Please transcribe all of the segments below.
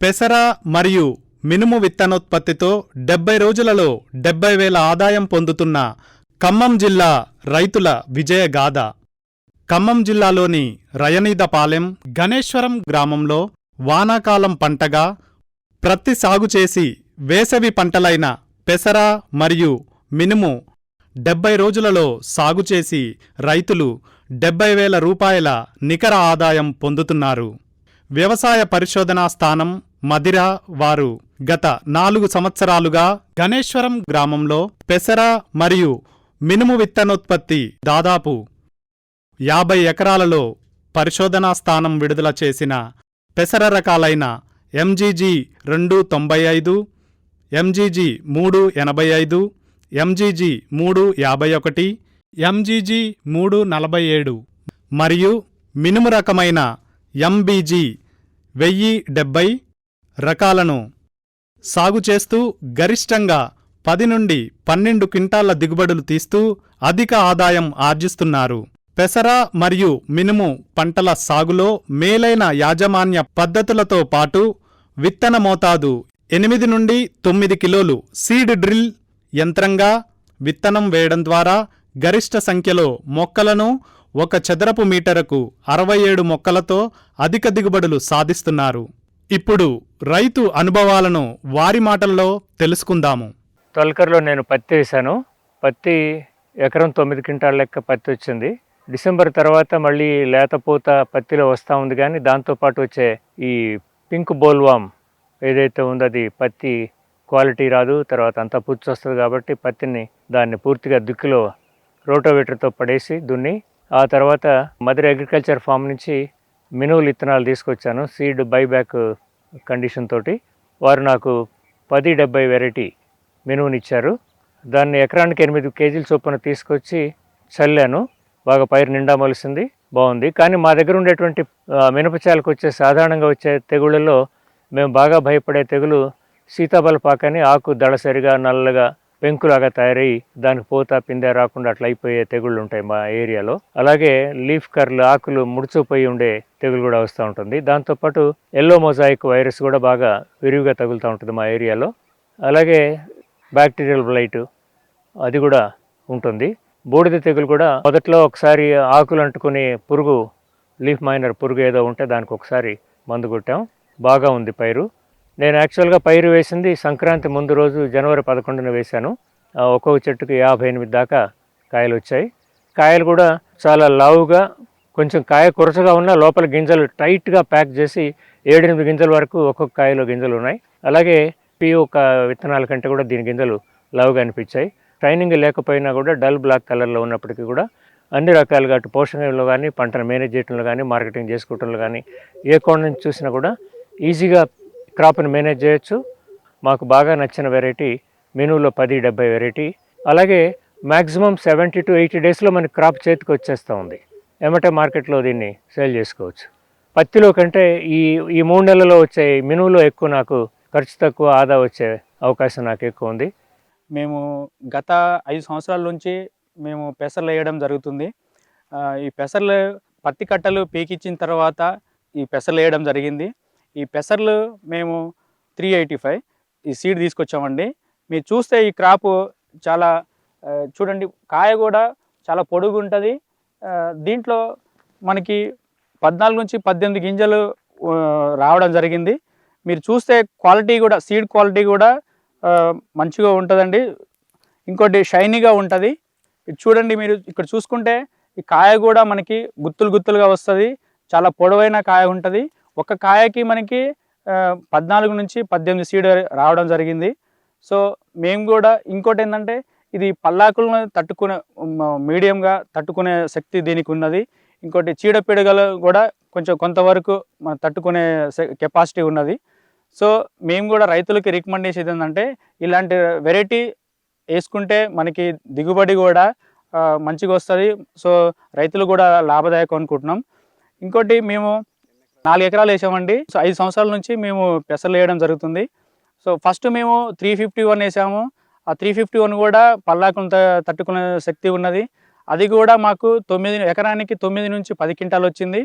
పెసర మరియు మినుము విత్తనోత్పత్తితో డెబ్బై రోజులలో డెబ్బై వేల ఆదాయం పొందుతున్న ఖమ్మం జిల్లా రైతుల విజయగాథ ఖమ్మం జిల్లాలోని రయనీదపాలెం గణేశ్వరం గ్రామంలో వానాకాలం పంటగా ప్రత్తి సాగు చేసి వేసవి పంటలైన పెసర మరియు మినుము డెబ్బై రోజులలో సాగు చేసి రైతులు డెబ్బై వేల రూపాయల నికర ఆదాయం పొందుతున్నారు. వ్యవసాయ పరిశోధనా స్థానం మదిర వారు గత నాలుగు సంవత్సరాలుగా గణేశ్వరం గ్రామంలో పెసర మరియు మినుము విత్తనోత్పత్తి దాదాపు యాభై ఎకరాలలో పరిశోధనా స్థానం విడుదల చేసిన పెసర రకాలైన ఎంజీజీ రెండు తొంభై ఐదు ఎంజీజీ మూడు ఎనభై ఐదు ఎంజీజీ మూడు యాభై ఒకటి ఎంజీజీ మూడు నలభై ఏడు మరియు మినుము రకమైన ఎంబీజీ వెయ్యి డెబ్బై రకాలను సాగు చేస్తూ గరిష్టంగా పది నుండి పన్నెండు క్వింటాళ్ళ దిగుబడులు తీస్తూ అధిక ఆదాయం ఆర్జిస్తున్నారు. పెసర మరియు మినుము పంటల సాగులో మేలైన యాజమాన్య పద్ధతులతో పాటు విత్తన మోతాదు ఎనిమిది నుండి తొమ్మిది కిలోలు. సీడ్ డ్రిల్ యంత్రంగా విత్తనం వేయడం ద్వారా గరిష్ట సంఖ్యలో మొక్కలను ఒక చదరపు మీటరుకు అరవై ఏడు మొక్కలతో అధిక దిగుబడులు సాధిస్తున్నారు. ఇప్పుడు రైతు అనుభవాలను వారి మాటల్లో తెలుసుకుందాము. తొలకరలో నేను పత్తి వేశాను. పత్తి ఎకరం తొమ్మిది క్వింటాల లెక్క పత్తి వచ్చింది. డిసెంబర్ తర్వాత మళ్ళీ లేతపూత పత్తిలో వస్తూ ఉంది కానీ దాంతోపాటు వచ్చే ఈ పింక్ బోల్వామ్ ఏదైతే ఉందో అది పత్తి క్వాలిటీ రాదు. తర్వాత అంతా పుచ్చు వస్తుంది కాబట్టి పత్తిని దాన్ని పూర్తిగా దుక్కిలో రోటోవేటర్తో పడేసి దున్ని. ఆ తర్వాత మదర్ అగ్రికల్చర్ ఫామ్ నుంచి మినువులు ఇత్తనాలు తీసుకొచ్చాను. సీడ్ బైబ్యాక్ కండిషన్ తోటి వారు నాకు పది డెబ్బై వెరైటీ మినువునిచ్చారు దాన్ని ఎకరానికి ఎనిమిది కేజీల చొప్పున తీసుకొచ్చి చల్లాను. బాగా పైరు నిండా మొలిసింది బాగుంది. కానీ మా దగ్గర ఉండేటువంటి మినపచాలకు వచ్చే సాధారణంగా వచ్చే తెగుళ్ళలో మేము బాగా భయపడే తెగులు సీతాఫలపాకని ఆకు దళసరిగా నల్లగా పెంకులాగా తయారై దానికి పూత పిందె రాకుండా అట్లా అయిపోయే తెగుళ్ళు ఉంటాయి మా ఏరియాలో. అలాగే లీఫ్ కర్లు ఆకులు ముడుచుపోయి ఉండే తెగులు కూడా వస్తూ ఉంటుంది. దాంతోపాటు ఎల్లో మొజాయిక్ వైరస్ కూడా బాగా విరివిగా తగులుతూ ఉంటుంది మా ఏరియాలో. అలాగే బ్యాక్టీరియల్ బ్లైట్ అది కూడా ఉంటుంది. బూడిద తెగులు కూడా మొదట్లో ఒకసారి ఆకులు అంటుకునే పురుగు లీఫ్ మైనర్ పురుగు ఏదో ఉంటే దానికి ఒకసారి మందు కొట్టాం. బాగా ఉంది పైరు. నేను యాక్చువల్గా పైరు వేసింది సంక్రాంతి ముందు రోజు జనవరి పదకొండున వేశాను. ఒక్కొక్క చెట్టుకి యాభై ఎనిమిది దాకా కాయలు వచ్చాయి. కాయలు కూడా చాలా లావుగా కొంచెం కాయ కురచగా ఉన్న లోపల గింజలు టైట్గా ప్యాక్ చేసి ఏడెనిమిది గింజల వరకు ఒక్కొక్క కాయలో గింజలు ఉన్నాయి. అలాగే పి ఒక విత్తనాల కంటే కూడా దీని గింజలు లావుగా అనిపించాయి. ట్రైనింగ్ లేకపోయినా కూడా డల్ బ్లాక్ కలర్లో ఉన్నప్పటికీ కూడా అన్ని రకాలుగా అటు పోషణలో కానీ పంటను మేనేజ్ చేయడంలో కానీ మార్కెటింగ్ చేసుకోవడంలో కానీ ఏ కోణం చూసినా కూడా ఈజీగా క్రాప్ని మేనేజ్ చేయొచ్చు. మాకు బాగా నచ్చిన వెరైటీ మెనూలో పది డెబ్బై వెరైటీ. అలాగే మ్యాక్సిమం సెవెంటీ టు ఎయిటీ డేస్లో మనకి క్రాప్ చేతికి వచ్చేస్తూ ఉంది. ఎమటే మార్కెట్లో దీన్ని సేల్ చేసుకోవచ్చు. పత్తిలో కంటే ఈ ఈ మూడు నెలల్లో వచ్చే మినువులో ఎక్కువ నాకు ఖర్చు తక్కువ ఆదా వచ్చే అవకాశం నాకు ఎక్కువ ఉంది. మేము గత ఐదు సంవత్సరాల నుంచి మేము పెసర్లు వేయడం జరుగుతుంది. ఈ పెసర్లు పత్తి కట్టలు పీకిచ్చిన తర్వాత ఈ పెసర్లు వేయడం జరిగింది. ఈ పెసర్లు మేము త్రీ ఎయిటీ ఫైవ్ ఈ సీడ్ తీసుకొచ్చామండి. మీరు చూస్తే ఈ క్రాప్ చాలా చూడండి కాయ కూడా చాలా పొడుగు ఉంటుంది. దీంట్లో మనకి పద్నాలుగు నుంచి పద్దెనిమిది గింజలు రావడం జరిగింది. మీరు చూస్తే క్వాలిటీ కూడా సీడ్ క్వాలిటీ కూడా మంచిగా ఉంటుందండి. ఇంకోటి షైనీగా ఉంటుంది. ఇది చూడండి మీరు ఇక్కడ చూసుకుంటే ఈ కాయ కూడా మనకి గుత్తులు గుత్తులుగా వస్తుంది. చాలా పొడవైన కాయ ఉంటుంది. ఒక కాయకి మనకి పద్నాలుగు నుంచి పద్దెనిమిది సీడ్ రావడం జరిగింది. సో మేము కూడా ఇంకోటి ఏంటంటే ఇది పల్లాకులను తట్టుకునే మీడియంగా తట్టుకునే శక్తి దీనికి ఉన్నది. ఇంకోటి చీడపీడగలు కూడా కొంచెం కొంతవరకు మన తట్టుకునే కెపాసిటీ ఉన్నది. సో మేము కూడా రైతులకి రికమెండ్ చేసేది ఏంటంటే ఇలాంటి వెరైటీ వేసుకుంటే మనకి దిగుబడి కూడా మంచిగా వస్తుంది. సో రైతులు కూడా లాభదాయకం అనుకుంటున్నాం. ఇంకోటి మేము నాలుగు ఎకరాలు వేసామండి. సో ఐదు సంవత్సరాల నుంచి మేము పెసలు వేయడం జరుగుతుంది. సో ఫస్ట్ మేము త్రీ ఫిఫ్టీ వన్ వేసాము. ఆ త్రీ ఫిఫ్టీ వన్ కూడా పల్లాకును తట్టుకునే శక్తి ఉన్నది. అది కూడా మాకు తొమ్మిది ఎకరానికి తొమ్మిది నుంచి పది క్వింటాలు వచ్చింది.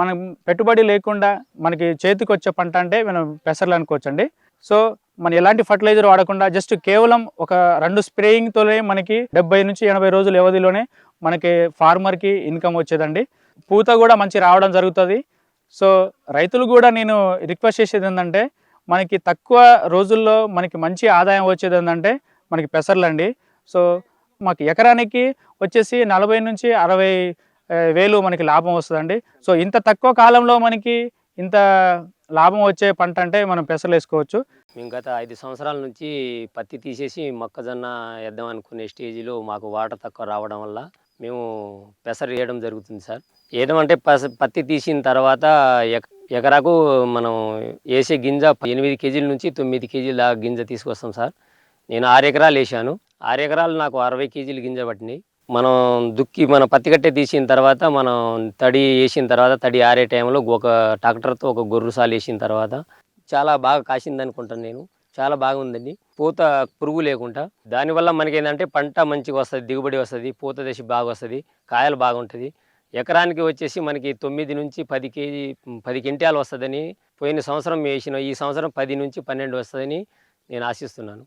మనం పెట్టుబడి లేకుండా మనకి చేతికి వచ్చే పంట అంటే మనం పెసర్లు అనుకోవచ్చండి. సో మనం ఎలాంటి ఫర్టిలైజర్ వాడకుండా జస్ట్ కేవలం ఒక రెండు స్ప్రేయింగ్తోనే మనకి డెబ్బై నుంచి ఎనభై రోజుల వ్యవధిలోనే మనకి ఫార్మర్కి ఇన్కమ్ వచ్చేదండి. పూత కూడా మంచి రావడం జరుగుతుంది. సో రైతులు కూడా నేను రిక్వెస్ట్ చేసేది ఏంటంటే మనకి తక్కువ రోజుల్లో మనకి మంచి ఆదాయం వచ్చేది ఏంటంటే మనకి పెసర్లండి సో మాకు ఎకరానికి వచ్చేసి నలభై నుంచి అరవై వేలు మనకి లాభం వస్తుందండి. సో ఇంత తక్కువ కాలంలో మనకి ఇంత లాభం వచ్చే పంట అంటే మనం పెసర్లు వేసుకోవచ్చు. మేము గత ఐదు సంవత్సరాల నుంచి పత్తి తీసేసి మొక్కజొన్న వేద్దాం అనుకునే స్టేజిలో మాకు వాటర్ తక్కువ రావడం వల్ల మేము పెసర వేయడం జరుగుతుంది సార్. వేయడం అంటే పస పత్తి తీసిన తర్వాత ఎకరాకు మనం వేసే గింజ ఎనిమిది కేజీల నుంచి తొమ్మిది కేజీల గింజ తీసుకొస్తాం సార్. నేను ఆరు ఎకరాలు వేసాను ఆరు ఎకరాలు నాకు అరవై కేజీలు గింజ పట్టినాయి. మనం దుక్కి మన పత్తి కట్టే తీసిన తర్వాత మనం తడి వేసిన తర్వాత తడి ఆరే టైంలో ఒక ట్రాక్టర్తో ఒక గొర్రు సాలు వేసిన తర్వాత చాలా బాగా కాసింది అనుకుంటాను నేను. చాలా బాగుందండి. పూత పురుగు లేకుండా. దానివల్ల మనకి ఏంటంటే పంట మంచిగా వస్తుంది దిగుబడి వస్తుంది పూత దశ బాగా వస్తుంది కాయలు బాగుంటుంది. ఎకరానికి వచ్చేసి మనకి తొమ్మిది నుంచి పది కేజీ పది క్వింటాలు వస్తుందని పోయిన సంవత్సరం వేసిన ఈ సంవత్సరం పది నుంచి పన్నెండు వస్తుందని నేను ఆశిస్తున్నాను.